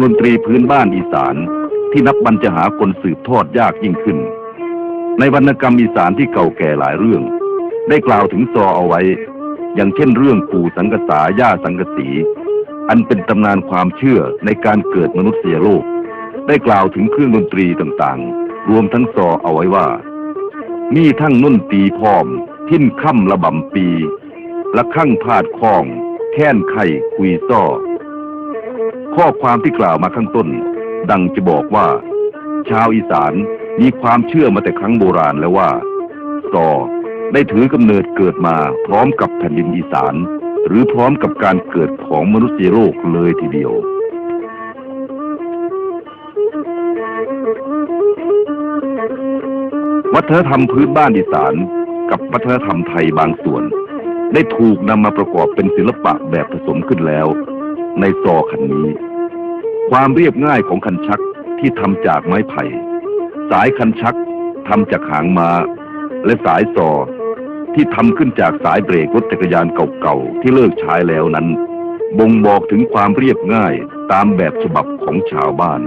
องดนตรีพื้นบ้านอีสานที่นับบันจะหาคนสืบทอดยากยิ่งขึ้น ในวรรณกรรมอีสานที่เก่าแก่หลายเรื่อง ได้กล่าวถึงซอเอาไว้ อย่างเช่นเรื่องปู่สังกษาย่าสังกสี อันเป็นตำนานความเชื่อในการเกิดมนุษยโลก ได้กล่าวถึงเครื่องดนตรีต่างๆ รวมทั้งซอเอาไว้ว่า มีทั้งนุ่นตีพร้อม ทิ้นค่ำระบำปีละข้างพาดคล้อง แค้นไข่คุยซ้อ ข้อความที่กล่าวมาข้างต้น ดังจะบอกว่า ชาวอีสานมีความเชื่อมาแต่ครั้งโบราณแล้วว่าซอได้ถือกำเนิดเกิดมาพร้อมกับแผ่นดินอีสาน หรือพร้อมกับการเกิดของมนุษยโลกเลยทีเดียววัฒนธรรมพื้นบ้านอีสานกับวัฒนธรรมไทยบางส่วน ได้ถูกนำมาประกอบเป็นศิลปะแบบผสมขึ้นแล้ว ในซอคันนี้ ความเรียบง่ายของคันชักที่ทำจากไม้ไผ่ สายคันชักทำจากหางมา้า และสายซอที่ทำขึ้นจากสายเบรกรถจักรยานเก่าๆที่เลิกใช้แล้วนั้น บ่งบอกถึงความเรียบง่ายตามแบบฉบับของชาวบ้าน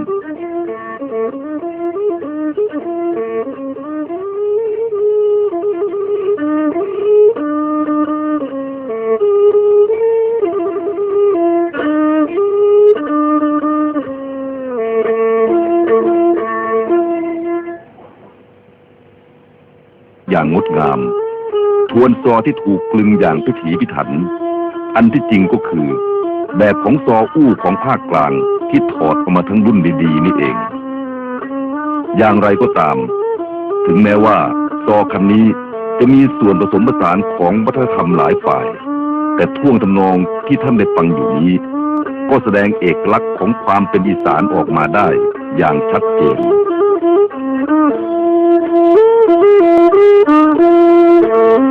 วนซอที่ถูกกลึงอย่างพิถีพิถัน อันที่จริงก็คือ แบบของซออู้ของภาคกลางที่ถอดออกมาทั้งรุ่นดีๆนี่เอง อย่างไรก็ตาม ถึงแม้ว่าซอคันนี้จะมีส่วนผสมผสานของวัฒนธรรมหลายฝ่าย แต่ท่วงทำนองที่ท่านได้ฟังอยู่นี้ ก็แสดงเอกลักษณ์ของความเป็นอีสานออกมาได้อย่างชัดเจน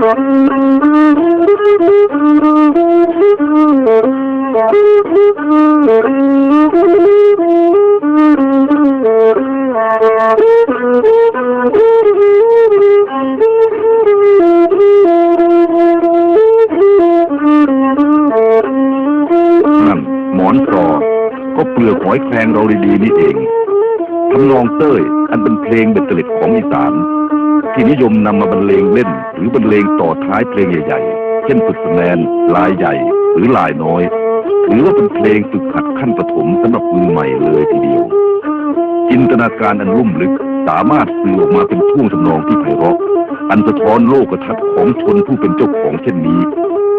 นั่นหมอนตรอก็เปลือกหอยแครงเราดีๆนี่เองทำนองเต้ยอันเป็นเพลงเบ็ดเตล็ดของอีสาน ที่นิยมนำมาบรรเลงเล่น รือบรรเลงต่อท้ายเพลงใหญ่ๆ เช่นฝึกแมนลายใหญ่ หรือลายน้อย ถือว่าเป็นเพลงฝึกหัดขั้นประถมสำหรับมือใหม่เลยทีเดียว จินตนาการอันลุ่มลึกสามารถสื่อออกมาเป็นท่วงทำนองที่ไพเราะ อันสะท้อนโลกทัศน์ของชนผู้เป็นเจ้าของเช่นนี้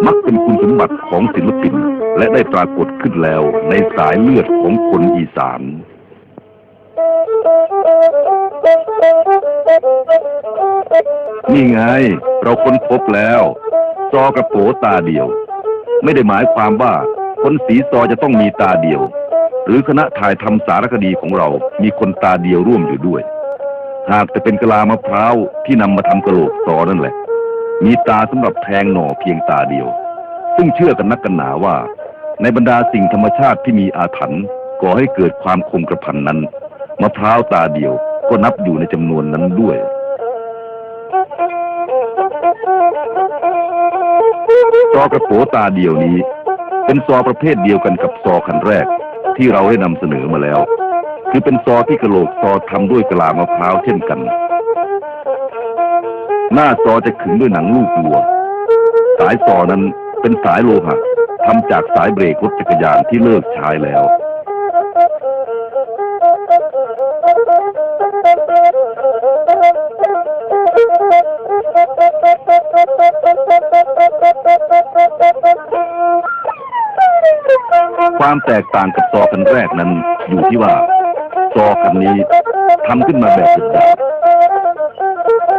มักเป็นคุณสมบัติของศิลปิน และได้ปรากฏขึ้นแล้วในสายเลือดของคนอีสาน นี่ไง เราค้นพบแล้ว ซอกระโปตาเดียว ไม่ได้หมายความว่าคนสีซอจะต้องมีตาเดียว หรือคณะถ่ายทำสารคดีของเรา มีคนตาเดียวร่วมอยู่ด้วย หากแต่เป็นกะลามะพร้าวที่นำมาทำกระโหลกซอนั่นแหละ มีตาสำหรับแทงหน่อเพียงตาเดียว ซึ่งเชื่อกันนักกันหนาว่า ในบรรดาสิ่งธรรมชาติที่มีอาถรรพ์ก่อให้เกิดความคมกระพันนั้นมะพร้าวตาเดียว ก็นับอยู่ในจำนวนนั้นด้วย ซอกระโปตาเดียวนี้ เป็นซอประเภทเดียวกันกับซอคันแรก ที่เราได้นำเสนอมาแล้ว คือเป็นซอที่กระโหลกซอทำด้วยกะลามะพร้าวเช่นกัน หน้าซอจะขึงด้วยหนังลูกวัว สายซอนั้นเป็นสายโลหะทำจากสายเบรกรถจักรยานที่เลิกใช้แล้ว ความแตกต่างกับซอคันแรกนั้น อยู่ที่ว่า ซอคันนี้ทำขึ้นมาแบบสุดยอด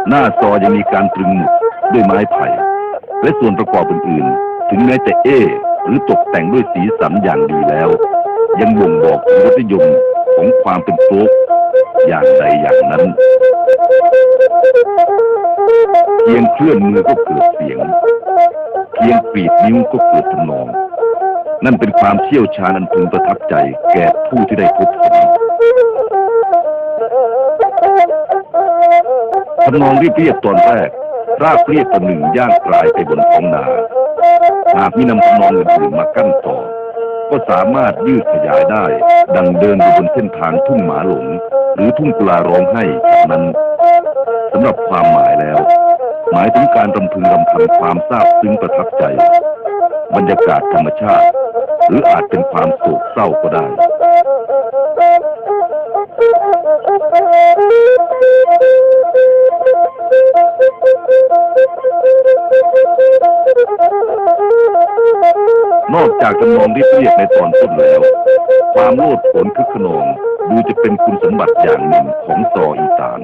หน้าซอยังมีการตรึงหมุดด้วยไม้ไผ่และส่วนประกอบอื่นๆ ถึงแม้จะเอ หรือตกแต่งด้วยสีสันอย่างดีแล้ว ยังบ่งบอกถึงรสนิยมของความเป็นโฟกอย่างใดอย่างนั้นเพียงเคลื่อนมือก็เกิดเสียง เพียงกรีดนิ้วก็เกิดทำนอง นั่นเป็นความเชี่ยวชาญอันพึงประทับใจแก่ผู้ที่ได้พบเห็นทำนองเรียบๆตอนแรก ราบเรียบประหนึ่งย่างกลายไปบนท้องนา หากมีนำทำนองอื่นๆมากั้นต่อ ก็สามารถยืดขยายได้ ดังเดินอยู่บนเส้นทางทุ่งหมาหลง หรือทุ่งกุลาร้องไห้นั้นสำหรับความหมายแล้ว หมายถึงการรำพึงรำพันความซาบซึ้งประทับใจ บรรยากาศธรรมชาติ หรืออาจเป็นความโศกเศร้าก็ได้ นอกจากจำนองที่เรียกในตอนต้นแล้ว ความโลดโผนคึกขนองดูจะเป็นคุณสมบัติอย่างหนึ่งของซออีสาน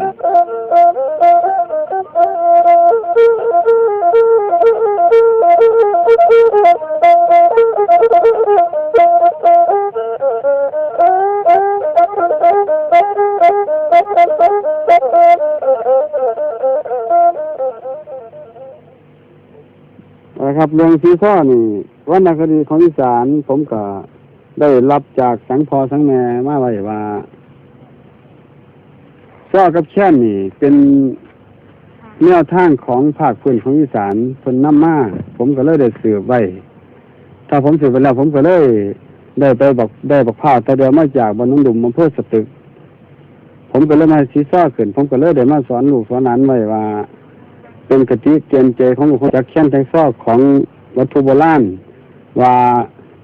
เรื่องซีซ่อนี่วรรณคดีของอีสานผมก็ได้รับจากสังพอสังแม่มาไว้ว่าซ่อกับแช่นนี่ เป็นแนวทางของภาคพื้นของอีสานเพิ่นนำมาผมก็เลยได้สืบไว้ถ้าผมสืบไปแล้ว ผมก็เลยได้ไปบอกได้บอกข่าแต่เดียวมาจากบนนุ่งดุมอำเภอสตึก ผมก็เลยมาซีซ่อขึ้นผมก็เลยได้มาสอนลูกสอนหลานไว้ว่า เป็นกติเกณฑ์ใจของคนจากแค้นไทยซอกของวัตถุโบราณว่า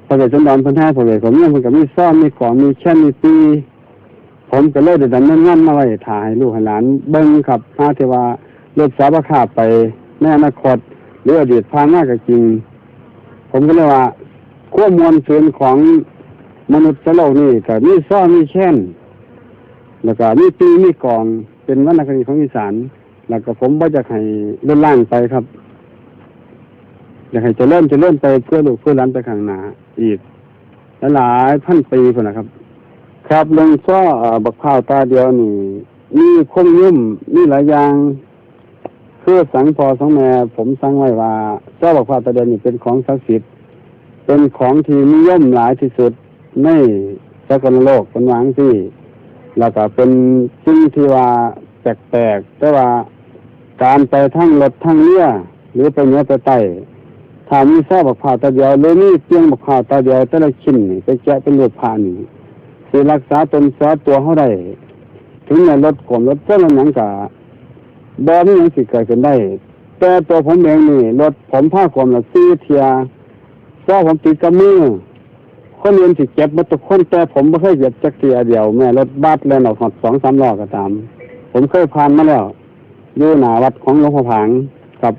พระเวทสันดรเพันธะพระเวทของเมืองเพิ่นก็มีซ่อมมีของมีแช่นมีปี ผมก็เลยได้ดำเนินงานมาไว้ถ่ายลูกหลานเบิ่งครับหาเทวาเลือบสาบคาบไปแน่นาคตหรืออดีตผ่านมาก็จริง ผมก็เลยว่าขั้วมวลเสืนของมนุษย์โลกนี่ก็มีซ่อมมีแช่น แล้วก็มีปีมีก่องเป็นวรรณคดีของอีสาน แล้วก็ผมว่าจะให้เลื่อนล่างไปครับ อยากให้จะเริ่มจะเริ่มไปเพื่อลูกเพื่อหล้านไปข้างหน้าอีกหลายๆพันปีคนนะครับ ครับเรื่องซ้อเอ่อบักข้าวตาเดียวนี่มีคมยุ่มมีหลายอย่างคือสังพอสังแม่ผมสั่งไว้ว่าซ้อบักข้าวตาเดียวนี่เป็นของศักดิ์สิทธิ์เป็นของที่นิยมหลายที่สุดในสากลโลกเป็นหวังที่แล้วก็เป็นสิ่งที่ว่าแปลกๆแต่ว่า การไปทั้งรถทั้งเรือหรือไปเนื้อไปใต้ถ้ามีแซ่บักผ่าตาเดียวหรือมีเพียงบักผ่าตาเดียวแต่ละชิ้นไปแกะเป็นรูปผ่านี่สิรักษาตนซอตัวเขาได้ถึงในรถกลมรถเจ้าหนังกะบอมีหยังสิเกิดขึ้นได้ แต่ตัวผมเองนี่รถผมผ้ากลมละซีเทียซ้อผมติดกับมือคนเรียนสิเก็บมาทุกคนแต่ผมไม่เคยเก็บจักเทียเดียวแม่รถบัสแล้วออกหอดสองสามล้อก็ตาม ผมเคยผ่านมาแล้ว อยู่หนาวัดของหลวงพ่อผางกับ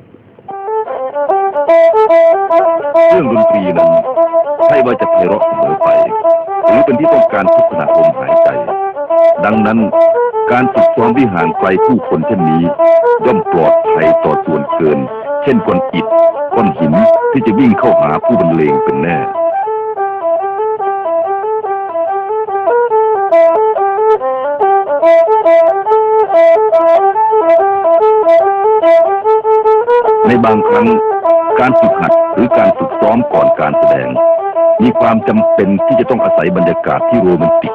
เครื่องดนตรีนั้นใช่ว่าจะไพเราะเสมอไปหรือเป็นที่ต้องการทุกขณะลมหายใจ ดังนั้นการฝึกซ้อมที่ห่างไกลผู้คนเช่นนี้ ย่อมปลอดภัยต่อส่วนเกิน เช่นก้อนอิฐก้อนหินที่จะวิ่งเข้าหาผู้บรรเลงเป็นแน่ ในบางครั้งการฝึกหัดหรือการฝึกซ้อมก่อนการแสดง มีความจำเป็นที่จะต้องอาศัยบรรยากาศที่โรแมนติก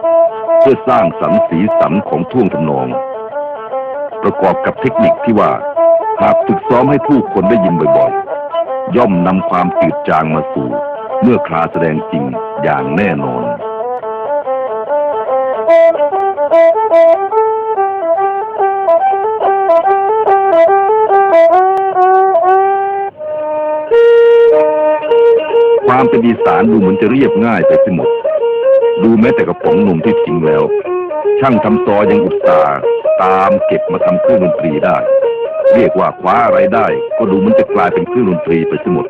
เพื่อสร้างสรรค์สีสันของท่วงทำนอง ประกอบกับเทคนิคที่ว่า หากฝึกซ้อมให้ผู้คนได้ยินบ่อยๆ ย่อมนำความจืดจางมาสู่ เมื่อคราแสดงจริงอย่างแน่นอน ความเป็นอีสานดูเหมือนจะเรียบง่ายไปเสิหมด ดูแม้แต่กระป๋องนมที่ทิ้งแล้ว ช่างทำซอยังอุตส่าห์ตามเก็บมาทำเครื่องดนตรีได้ เรียกว่าคว้าอะไรได้ ก็ดูเหมันจะกลายเป็นเครื่องดนตรีไปเสิหมด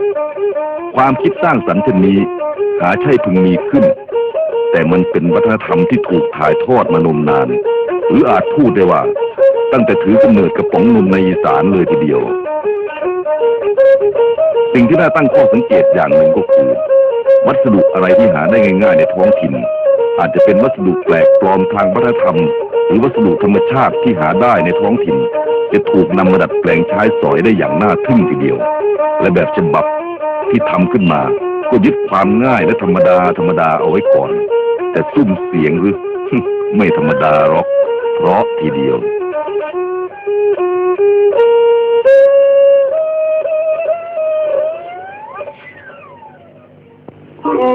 ความคิดสร้างสรรค์เช่นนี้ หาใช่พึงมีขึ้น แต่มันเป็นวัฒนธรรมที่ถูกถ่ายทอดมานมนาน หรืออาจพูดได้ว่า ตั้งแต่ถือกำเนิดกระป๋องนมในอีสานเลยทีเดียว สิ่งที่น่าตั้งข้อสังเกตอย่างหนึ่งก็คือ วัสดุอะไรที่หาได้ง่ายๆในท้องถิ่น อาจจะเป็นวัสดุแปลกปลอมทางวัฒนธรรม หรือวัสดุธรรมชาติที่หาได้ในท้องถิ่น จะถูกนำมาดัดแปลงใช้สอยได้อย่างน่าทึ่งทีเดียว และแบบฉบับที่ทำขึ้นมา ก็ยึดความง่ายและธรรมดาธรรมดาเอาไว้ก่อน แต่ซุ้มเสียงหรือ ไม่ธรรมดาหรอกเพราะทีเดียว เส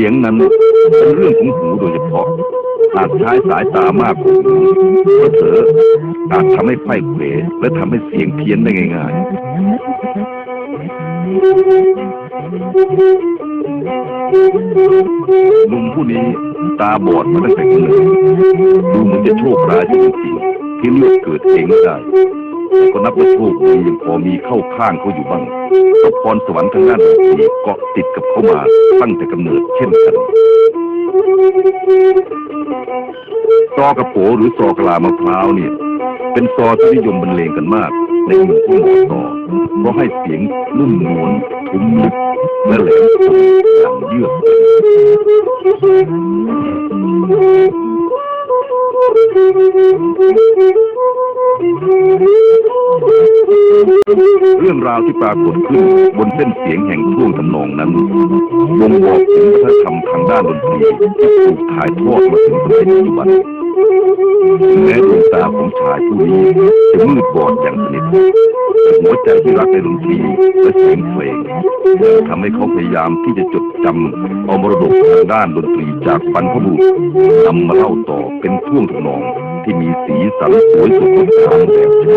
ียงนั้นเป็นเรื่องของหูโดยเฉพาะ หากใช้สายตามากกว่าหูก็เถอะอาจทำให้ไข้เขวและทำให้เสียงเพี้ยนได้ง่ายๆ ตาบอดมาตั้งแต่กำเนิดดูเหมือนจะโชคร้ายจริงๆที่เลือกเกิดเองได้แต่ก็นับว่าโชคดียังพอมีเข้าข้างเขาอยู่บ้างเพระพรสวรรค์ทางด้านดนตรีเกาะติดกับเขามาตั้งแต่กำเนิดเช่นกันซอกระโปหรือซอกลามะพร้าวเนี่ยเป็นซอที่นิยมบรรเลงกันมาก ในหมู่ผู้หมอซอเพราะให้เสียงนุ่มนวลทุ้มลึก และแหลมคมอย่างเยือกเรื่องราวที่ปรากฏขึ้นบนเส้นเสียงแห่งท่วงทำนองนั้นบ่งบอกถึงวัฒนธรรมทางด้านดนตรีที่ถูกถ่ายทอดมาถึงปัจจุบันแม้ดวงตาของชายผู้นี้ จะมืดบอดอย่างสนิทหัวใจที่รักในดนตรีและเสียงเพลงทำให้เขาพยายามที่จะจดจำเอามรดกทางด้านดนตรีจากบรรพบุรุษนำมาเล่าต่อเป็นท่วงทำนองที่มีสีสันสวยสดงดงามแบบฉบ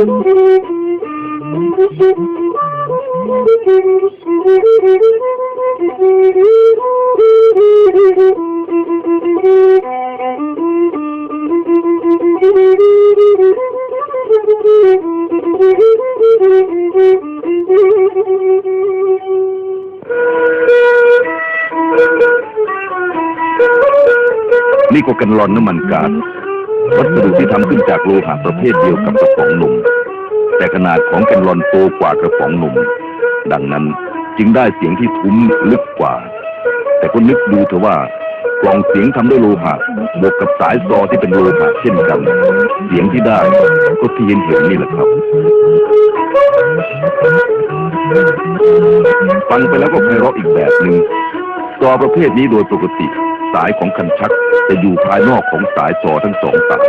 ั บนี่ก็กันลอนน้ำมันก๊าซวัสดุที่ทำขึ้นจากโลหะประเภทเดียวกับกระป๋องนมแต่ขนาดของแกันลอนโตกว่ากระป๋องนมดังนั้นจึงได้เสียงที่ทุ้มลึกกว่า แต่ก็นึกดูเถอะว่ากล่องเสียงทำด้วยโลหะบวกกับสายซอที่เป็นโลหะเช่นกัน เสียงที่ได้ก็ที่เห็นเห็นนี่แหละครับ ฟังไปแล้วก็ไพเราะอีกแบบหนึ่งซอประเภทนี้โดยปกติ สายของคันชักจะอยู่ภายนอกของสายซอทั้งสองสาย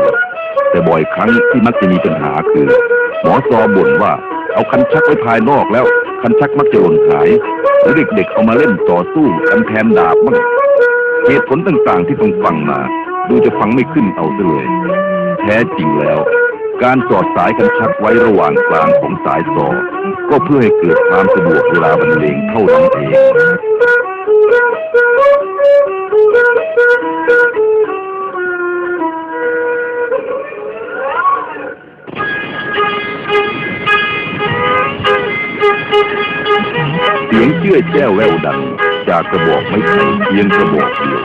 แต่บ่อยครั้งที่มักจะมีปัญหาคือ หมอซอบ่นว่าเอาคันชักไว้ภายนอกแล้ว คันชักมักจะหล่นหายหรือเด็กๆเอามาเล่นต่อสู้กันแทนดาบบ้างเหตุผลต่างๆที่ต้องฟังมา ดูจะฟังไม่ขึ้นเอาซะเลย แท้จริงแล้ว การสอดสายคันชักไว้ระหว่างกลางของสายซอก็เพื่อให้เกิดความสะดวกเวลาบรรเลงเท่านั้นเอง เสียงเชื่อแจ้วแววดัง จากกระบอกไม้ไผ่เพียงกระบอกเดียว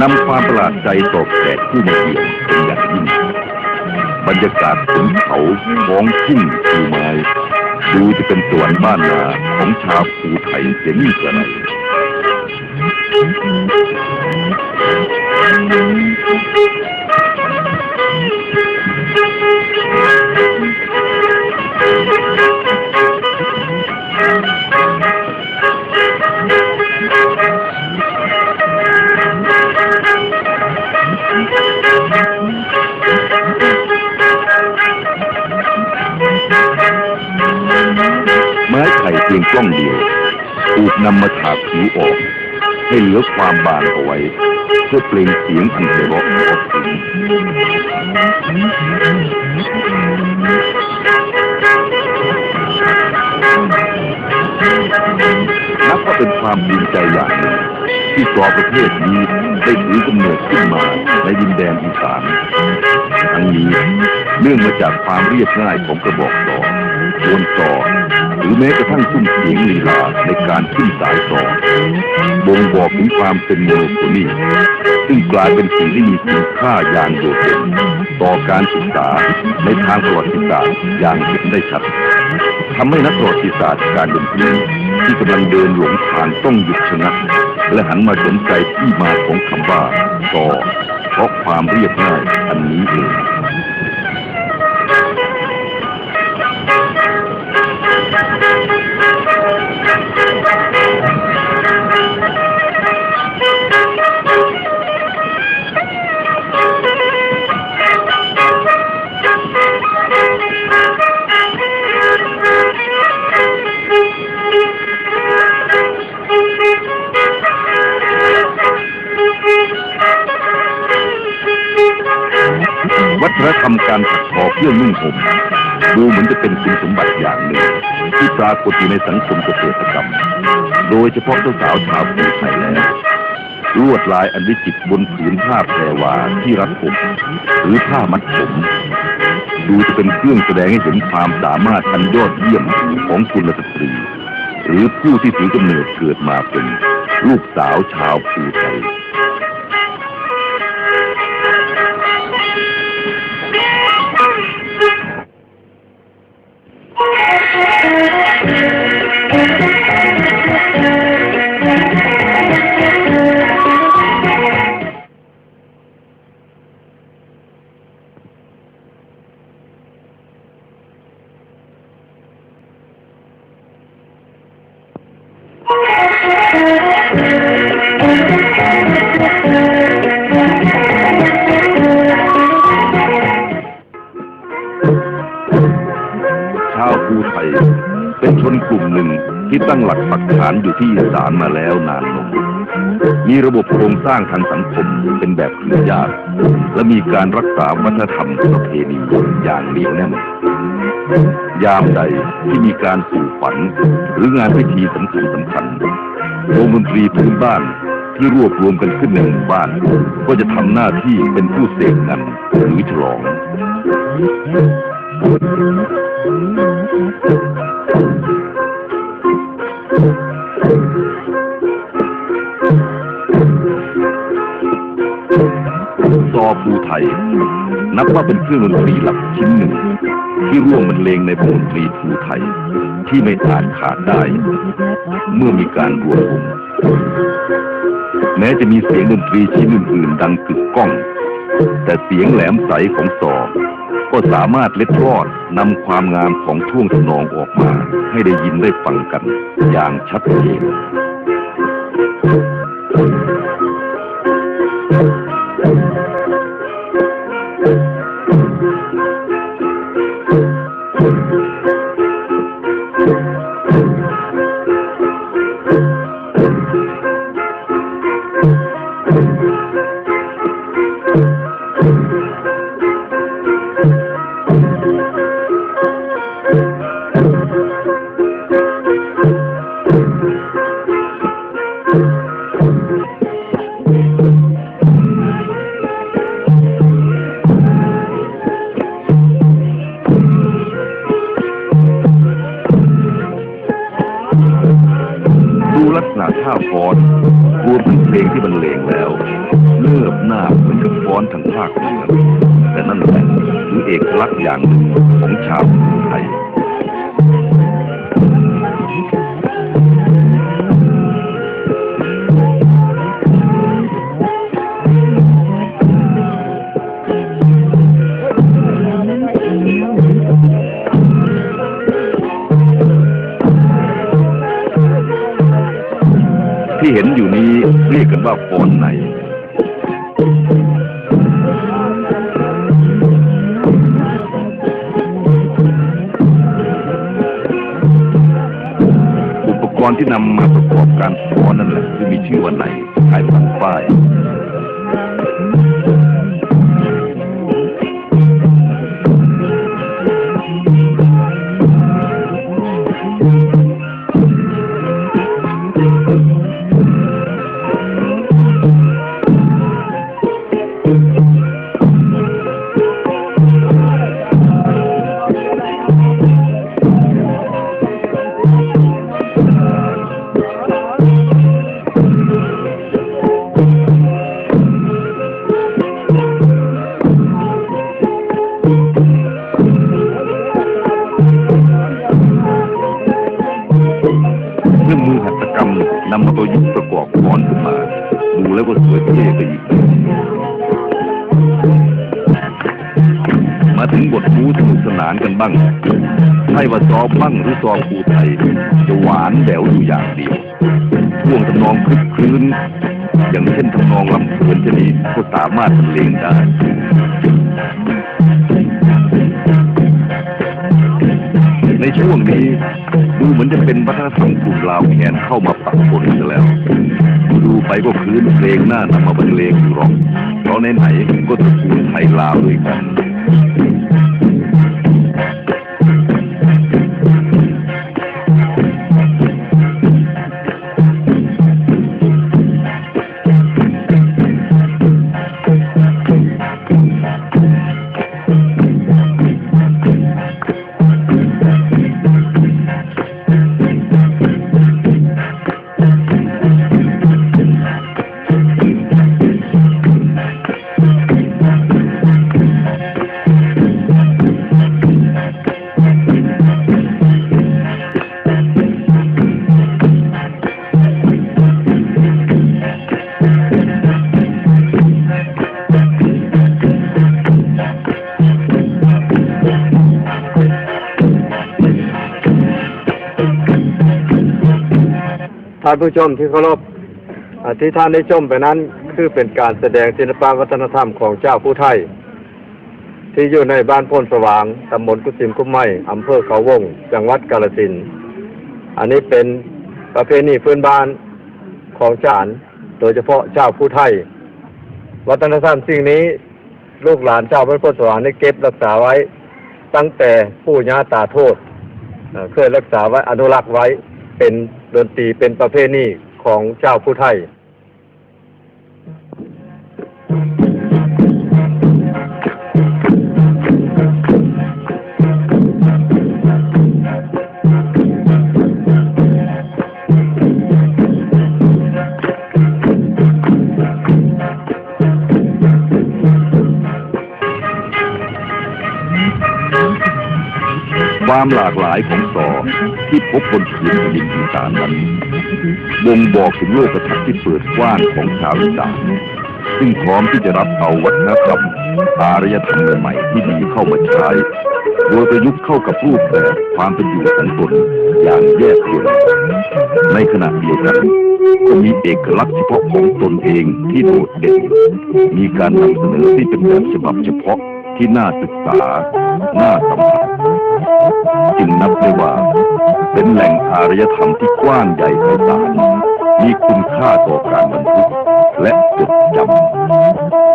นำความประหลาดใจต่อแขกผู้มาเยือนเป็นอย่างยิ่งบรรยากาศขุนเขาท้องทุ่งภูไม้ ดูจะเป็นสวนบ้านนาของชาวภูไทยเสียนี่กระไร ไม้ไผ่เพียงกล้องเดียวถูกนำมาถากผิวออก ให้เหลือความบางเอาไว้ เพื่อเปล่งเสียงอันไพเราะออกถึงนับว่าเป็นความภูมิใจอย่างหนึ่งที่ซอประเภทนี้ได้ถือกำเนิดขึ้นมาในดินแดนอีสานทั้งนี้เนื่องมาจากความเรียบง่ายของกระบอกต่อวนต่อ หรือแม้กระทั่งซุ้มเสียงลีลาในการขึ้นสายต่อบ่งบอกถึงความเป็นโมโนโทนีซึ่งกลายเป็นสิ่งที่มีคุณค่าอย่างโดดเด่นต่อการศึกษาในทางประวัติศาสตร์อย่างเห็นได้ชัดทำให้นักประวัติศาสตร์การดนตรีที่กำลังเดินหลงทางต้องหยุดชะงักและหันมาสนใจที่มาของคำว่าต่อเพราะความเรียบง่ายอันนี้เอง ฒนธรรมการถักทอเครื่อนุ่งห่มดูเหมือนจะเป็นคุณสมบัติอย่างหนึ่ง ที่ปรากฏอยู่ในสังคมเกษตรกรรม โดยเฉพาะเจ้าสาวชาวภูไทยแล้วลวดลายอันวิจิตรบนผืนผ้าแพรวาที่รัดผมหรือผ้ามัดผมดูจะเป็นเครื่องแสดงให้เห็นความสามารถอันยอดเยี่ยมของกุลสตรี หรือผู้ที่ถือกำเนิดเกิดมาเป็นลูกสาวชาวภูไทย ที่ตั้งหลักปักฐานอยู่ที่อีสานมาแล้วนานนมมีระบบโครงสร้างทางสังคมเป็นแบบเครือญาติและมีการรักษาวัฒนธรรมประเพณีอย่างเหนียวแน่นยามใดที่มีการสู่ฝันหรืองานพิธีสำคัญสำคัญวงดนตรีพื้นบ้านที่รวบรวมกันขึ้นในหมู่บ้าน ก็จะทำหน้าที่เป็นผู้เสกกันหรือฉลองอ ภูไทย นับว่าเป็นเครื่องดนตรีหลักชิ้นหนึ่ง ที่ร่วมบรรเลงในวงดนตรีภูไทย ที่ไม่อาจขาดได้ เมื่อมีการรวมวงแม้จะมีเสียงดนตรีชิ้นอื่นๆดังกึกก้อง แต่เสียงแหลมใสของซอก็สามารถเล็ดรอดนำความงามของท่วงทำนองออกมา ให้ได้ยินได้ฟังกันอย่างชัดเจน ลักษณะท่าฟ้อนรวมถึงเพลงที่บรรเลงแล้ว เลือบหน้าเหมือนกับฟ้อนทางภาคเหนือแต่นั่นแหละคือเอกลักษณ์อย่างหนึ่งของชาวไทย ที่เห็นอยู่นี้เรียกกันว่าฟ้อนในอุปกรณ์ที่นำมาประกอบการฟ้อนนั่นแหละที่มีชื่อว่าในขายพันป้าย รื่องมือหัตถกรรมนำมาประยุกต์ประกอบฟ้อนขึ้นมา ดูแล้วก็สวยเท่ไปอีก มาถึงบทบูสนุกสนานกันบ้างใช่ว่าซอบ้างหรือซอภูไทย จะหวานแหววอยู่อย่างเดียวพ่วงทำนองคลึกคลื้น อย่างเช่นทำนองลำเพลินชนิดก็สามารถบรรเลงได้ ในช่วงนี้ดูเหมือนจะเป็นวัฒนธรรมกลุ่มลาวแขนเข้ามาปักปนซะแล้ว ดูไปก็คืนเพลงหน้านำมาบรรเลงอยู่หรอกเพราะในไหนก็ตระกูลไทยลาวด้วยกัน ท่านผู้ชมที่เคารพอ่าที่ท่านได้ชมไปนั้น คือเป็นการแสดงศิลปวัฒนธรรมของเจ้าผู้ไทย ที่อยู่ในบ้านโพนสว่างตำบลกุสิมกุมไม้อำเภอเขาวง จังหวัดกาฬสินธุ์อันนี้เป็นประเพณีพื้นบ้านของจานโดยเฉพาะเจ้าผู้ไทย วัฒนธรรมสิ่งนี้ลูกหลานชาวบ้านโพนสว่างได้เก็บรักษาไว้ ตั้งแต่ปู่ย่าตาโทษเอ่อเคยรักษาไว้อนุรักษ์ไว้ เป็นดนตรีเป็นประเพณีของเจ้าผู้ไทย ความหลากหลายของซอที่พบบนผืนแผ่นดินอีสานนั้นบ่งบอกถึงโลกทัศน์ที่เปิดกว้างของชาวอีสานซึ่งพร้อมที่จะรับเอาวัฒนธรรมอารยธรรมใหม่ๆที่ดีเข้ามาใช้โดยประยุกต์เข้ากับรูปแบบความเป็นอยู่ของตนอย่างแยกเดี่ยวในขณะเดียวกันก็มีเอกลักษณ์เฉพาะของตนเองที่โดดเด่น มีการนำเสนอที่เป็นแบบฉบับเฉพาะที่น่าศึกษา น่าสัมผัสจึงนับได้ว่า เป็นแหล่งอารยธรรมที่กว้างใหญ่ไพศาลมีคุณค่าต่อการบันทึกและจดจำ